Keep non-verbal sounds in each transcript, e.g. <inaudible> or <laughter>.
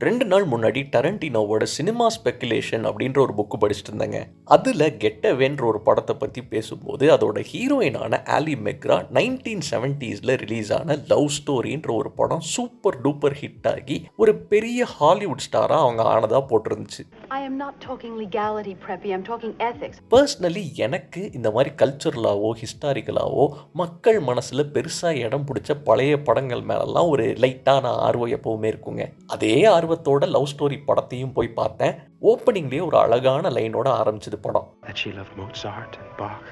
ரெண்டு நாள் முன்னாடி டரண்டினோவோட சினிமா ஸ்பெக்குலேஷன் அப்படின்ற ஒரு புக்கு படிச்சுட்டு இருந்தேங்க அதில் கெட்டவேன்ற ஒரு படத்தை பற்றி பேசும்போது அதோட ஹீரோயினான ஆலி மெக்ரா நைன்டீன் செவன்ட்டீஸில் ரிலீஸ் ஆன லவ் ஸ்டோரின்ற ஒரு படம் சூப்பர் டூப்பர் ஹிட் ஆகி ஒரு பெரிய ஹாலிவுட் ஸ்டாராக அவங்க ஆனதாக போட்டிருந்துச்சு I am not talking legality, Preppy. I'm talking ethics. Personally எனக்கு இந்த மாதிரி கல்ச்சரலாவோ ஹிஸ்டாரிக்கலாவோ மக்கள் மனசில் பெருசாக இடம் பிடிச்ச பழைய படங்கள் மேலெல்லாம் ஒரு லைட்டான ஆர்வம் எப்பவுமே இருக்குங்க அதே ஆர்வத்தோட லவ் ஸ்டோரி படத்தையும் போய் பார்த்தேன். ஓப்பனிங்லேயே ஒரு அழகான லைனோட ஆரம்பிச்சது படம். That she loved Mozart and Bach,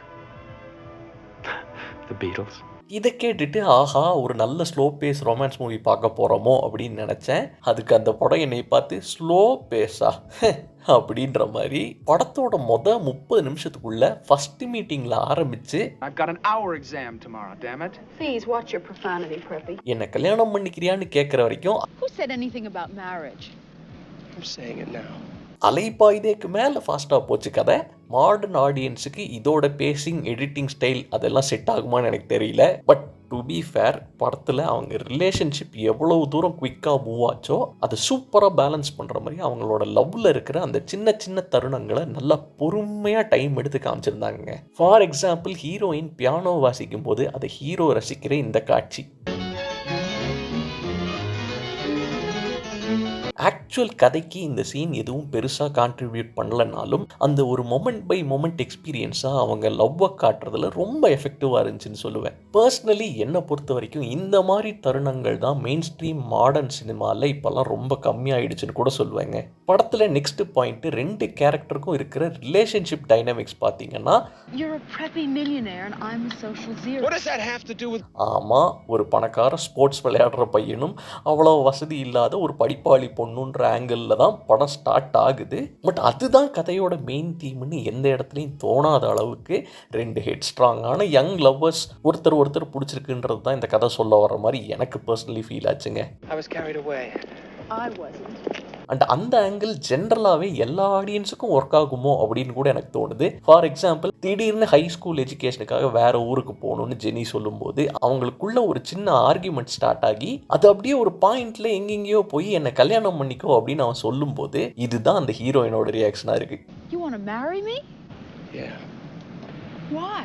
<laughs> the Beatles. இதை கேட்டுட்டு ஆஹா ஒரு நல்ல ஸ்லோ பேஸ் ரொமான்ஸ் மூவி பார்க்க போகிறோமோ அப்படின்னு நினச்சேன் அதுக்கு அந்த படம் என்னை பார்த்து ஸ்லோ பேஸா <laughs> அப்படின்ற மாதிரி படத்தோட மொத முப்பது நிமிஷத்துக்குள்ள ஃபர்ஸ்ட் மீட்டிங்கில் ஆரம்பித்து I've got an hour exam tomorrow, damn it. Please watch your profanity, Preppy. என்னை கல்யாணம் பண்ணிக்கிறியான்னு கேட்குற வரைக்கும் Who said anything about marriage? I'm saying it now. அலைப்பாய்தேக்கு மேலே ஃபாஸ்ட்டாக போச்சு கதை மாடர்ன் ஆடியன்ஸுக்கு இதோட பேசிங் எடிட்டிங் ஸ்டைல் அதெல்லாம் செட் ஆகுமான்னு எனக்கு தெரியல. பட் டு பி ஃபேர் படத்தில் அவங்க ரிலேஷன்ஷிப் எவ்வளவு தூரம் குவிக்காக மூவ் ஆச்சோ அதை சூப்பராக பேலன்ஸ் பண்ணுற மாதிரி அவங்களோட லவ்வில் இருக்கிற அந்த சின்ன சின்ன தருணங்களை நல்லா பொறுமையாக டைம் எடுத்து காமிச்சிருந்தாங்க ஃபார் எக்ஸாம்பிள் ஹீரோயின் பியானோ வாசிக்கும் போது அதை ஹீரோ ரசிக்கிற இந்த காட்சி. ஆக்சுவல் கதைக்கு இந்த சீன் எதுவும் பெருசாக கான்ட்ரிபியூட் பண்ணலனாலும் அந்த ஒரு மொமெண்ட் பை மொமெண்ட் எக்ஸ்பீரியன்ஸாக அவங்க லவ்வை காட்டுறதுல ரொம்ப எஃபெக்டிவாக இருந்துச்சுன்னு சொல்லுவேன் பர்சனலி என்னை பொறுத்த வரைக்கும் இந்த மாதிரி தருணங்கள் தான் மெயின் ஸ்ட்ரீம் மாடர்ன் சினிமாவில் இப்போல்லாம் ரொம்ப கம்மியாயிடுச்சுன்னு கூட சொல்லுவேங்க படத்தில் நெக்ஸ்ட் பாயிண்ட்டு ரெண்டு கேரக்டருக்கும் இருக்கிற ரிலேஷன்ஷிப் டைனமிக்ஸ் பார்த்தீங்கன்னா You're a preppy millionaire and I'm a social zero. What does that have to do with? ஆமாம் ஒரு பணக்கார ஸ்போர்ட்ஸ் விளையாடுற பையனும் அவ்வளோ வசதி இல்லாத ஒரு படிப்பாளி பொண்ணுன்ற ஆங்கிளில் தான் படம் ஸ்டார்ட் ஆகுது. பட் அதுதான் கதையோட மெயின் தீம்னு எந்த இடத்துலையும் தோணாத அளவுக்கு ரெண்டு ஹெட் ஸ்ட்ராங்கான யங் லவ்வர்ஸ் ஒருத்தர் ஒருத்தர் பிடிச்சிருக்குன்றது தான் இந்த கதை சொல்ல வர மாதிரி எனக்கு பர்சனலி ஃபீல் ஆச்சுங்க. அண்ட் அந்த ஆங்கிள் ஜென்ரலாகவே எல்லா ஆடியன்ஸுக்கும் ஒர்க் ஆகுமோ அப்படின்னு கூட எனக்கு தோணுது ஃபார் எக்ஸாம்பிள் திடீர்னு ஹை ஸ்கூல் எஜுகேஷனுக்காக வேற ஊருக்கு போகணும்னு ஜெனி சொல்லும்போது அவங்களுக்குள்ள ஒரு சின்ன ஆர்கியூமெண்ட் ஸ்டார்ட் ஆகி அது அப்படியே ஒரு பாயிண்ட்ல எங்கெங்கேயோ போய் என்னை கல்யாணம் பண்ணிக்கோ அப்படின்னு அவன் சொல்லும்போது இதுதான் அந்த ஹீரோயினோட ரியாக்ஷனாக இருக்கு You want to marry me? Yeah. Why?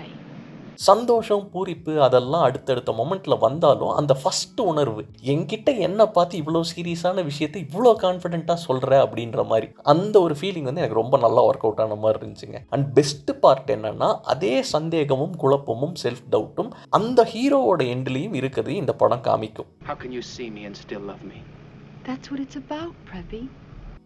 சந்தோஷம் பூரிப்பு அதெல்லாம் அடுத்தடுத்த மொமெண்ட்ல வந்தாலும் அந்த ஃபர்ஸ்ட் உணர்வு என்கிட்ட என்ன பார்த்து இவ்வளோ சீரியஸான விஷயத்தை இவ்வளோ கான்ஃபிடென்ட்டாக சொல்கிற அப்படின்ற மாதிரி அந்த ஒரு ஃபீலிங் வந்து எனக்கு ரொம்ப நல்லா ஒர்க் அவுட் ஆன மாதிரி இருந்துச்சுங்க அண்ட் பெஸ்ட் பார்ட் என்னன்னா அதே சந்தேகமும் குழப்பமும் செல்ஃப் டவுட்டும் அந்த ஹீரோவோட எண்ட்லேயும் இருக்கிறது இந்த படம் காமிக்கும் How can you see me and still love me? That's what it's about, Preppy.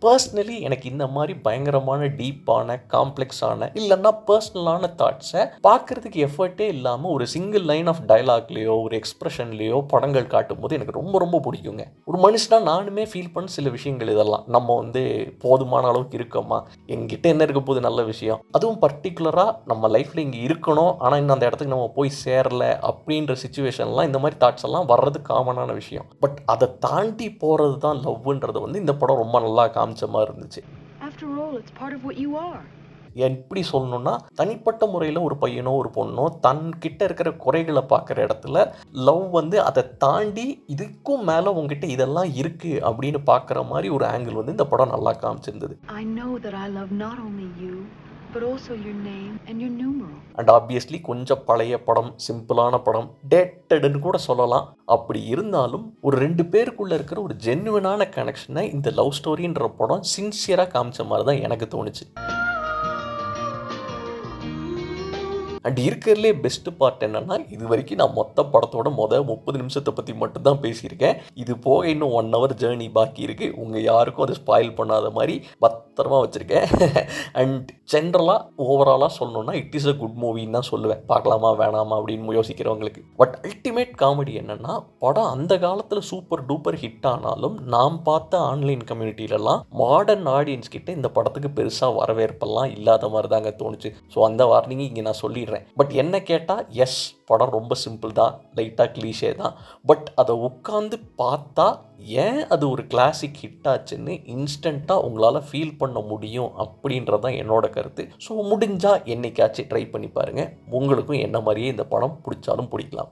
Personally எனக்கு இந்த மாதிரி பயங்கரமான டீப்பான காம்ப்ளெக்ஸான இல்லைன்னா பர்சனலான தாட்ஸை பார்க்கறதுக்கு எஃபர்ட்டே இல்லாமல் ஒரு சிங்கிள் லைன் ஆஃப் டைலாக்லேயோ ஒரு எக்ஸ்ப்ரெஷன்லேயோ படங்கள் காட்டும் போது எனக்கு ரொம்ப ரொம்ப பிடிக்குங்க. ஒரு மனுஷனா நானுமே ஃபீல் பண்ண சில விஷயங்கள் இதெல்லாம். நம்ம வந்து போதுமான அளவுக்கு இருக்கோமா? எங்கிட்ட என்ன இருக்க போகுது நல்ல விஷயம்? அதுவும் பர்டிகுலராக நம்ம லைஃப்பில் இங்கே இருக்கணும். ஆனால் இன்னும் அந்த இடத்துக்கு நம்ம போய் சேரல அப்படின்ற சுச்சுவேஷன்லாம் இந்த மாதிரி தாட்ஸ் எல்லாம் வர்றது காமனான விஷயம். பட் அதை தாண்டி போகிறது தான் லவ்ன்றது வந்து இந்த படம் ரொம்ப நல்லா காமிச்சு மாதிரி இருந்துச்சு are. எப்படி சொல்லணும்னா தனிப்பட்ட முறையில் ஒரு பையனோ ஒரு பொண்ணோ தன்கிட்ட இருக்கிற குறைகளை பார்க்குற இடத்துல லவ் வந்து அதை தாண்டி இதுக்கும் மேலே உங்ககிட்ட இதெல்லாம் இருக்குது அப்படின்னு பார்க்குற மாதிரி ஒரு ஆங்கிள் வந்து இந்த படம் நல்லா காமிச்சிருந்தது But also your name and your numeral. And obviously கொஞ்சம் பழைய படம் சிம்பிளான படம் டேட்டடுன்னு கூட சொல்லலாம் அப்படி இருந்தாலும் ஒரு ரெண்டு பேருக்குள்ளே இருக்கிற ஒரு ஜென்యుனான கனெக்ஷனை இந்த லவ் ஸ்டோரின்ற படம் சின்சியராக காமிச்ச மாதிரி தான் எனக்கு தோணுச்சு அண்ட் இருக்கிறதுலே பெஸ்ட் பார்ட் என்னன்னா இது வரைக்கும் நான் மொத்த படத்தோட மொதல் முப்பது நிமிஷத்தை பற்றி மட்டும்தான் பேசியிருக்கேன். இது போக இன்னும் ஒன் ஹவர் ஜேர்னி பாக்கி இருக்குது உங்கள் யாருக்கும் அதை ஸ்பாயில் பண்ணாத மாதிரி பத்திரமா வச்சுருக்கேன். அண்ட் ஜென்ரலாக ஓவராலாக சொல்லணும்னா இட் இஸ் அ குட் மூவின்னு தான் சொல்லுவேன். பார்க்கலாமா வேணாமா அப்படின்னு யோசிக்கிறவங்களுக்கு. பட் அல்டிமேட் காமெடி என்னன்னா படம் அந்த காலத்தில் சூப்பர் டூப்பர் ஹிட் ஆனாலும் நாம் பார்த்த ஆன்லைன் கம்யூனிட்டிலலாம் மாடர்ன் ஆடியன்ஸ் கிட்ட இந்த படத்துக்கு பெருசாக வரவேற்பெல்லாம் இல்லாத மாதிரி தாங்க தோணுச்சு. ஸோ அந்த வார்னிங் இங்கே நான் சொல்லிடுறேன். பட் என்ன கேட்டால் எஸ் படம் ரொம்ப சிம்பிள் தான் லைட்டாக கிளீஷே தான். பட் அதை உட்காந்து பார்த்தா ஏன் அது ஒரு கிளாசிக் ஹிட் ஆச்சுன்னு இன்ஸ்டண்ட்டாக உங்களால் ஃபீல் பண்ண முடியும் அப்படின்றது தான் என்னோட கருத்து. ஸோ முடிஞ்சால் என்னைக்காச்சும் ட்ரை பண்ணி பாருங்கள் உங்களுக்கும் என்ன மாதிரியே இந்த படம் பிடிச்சாலும் பிடிக்கலாம்.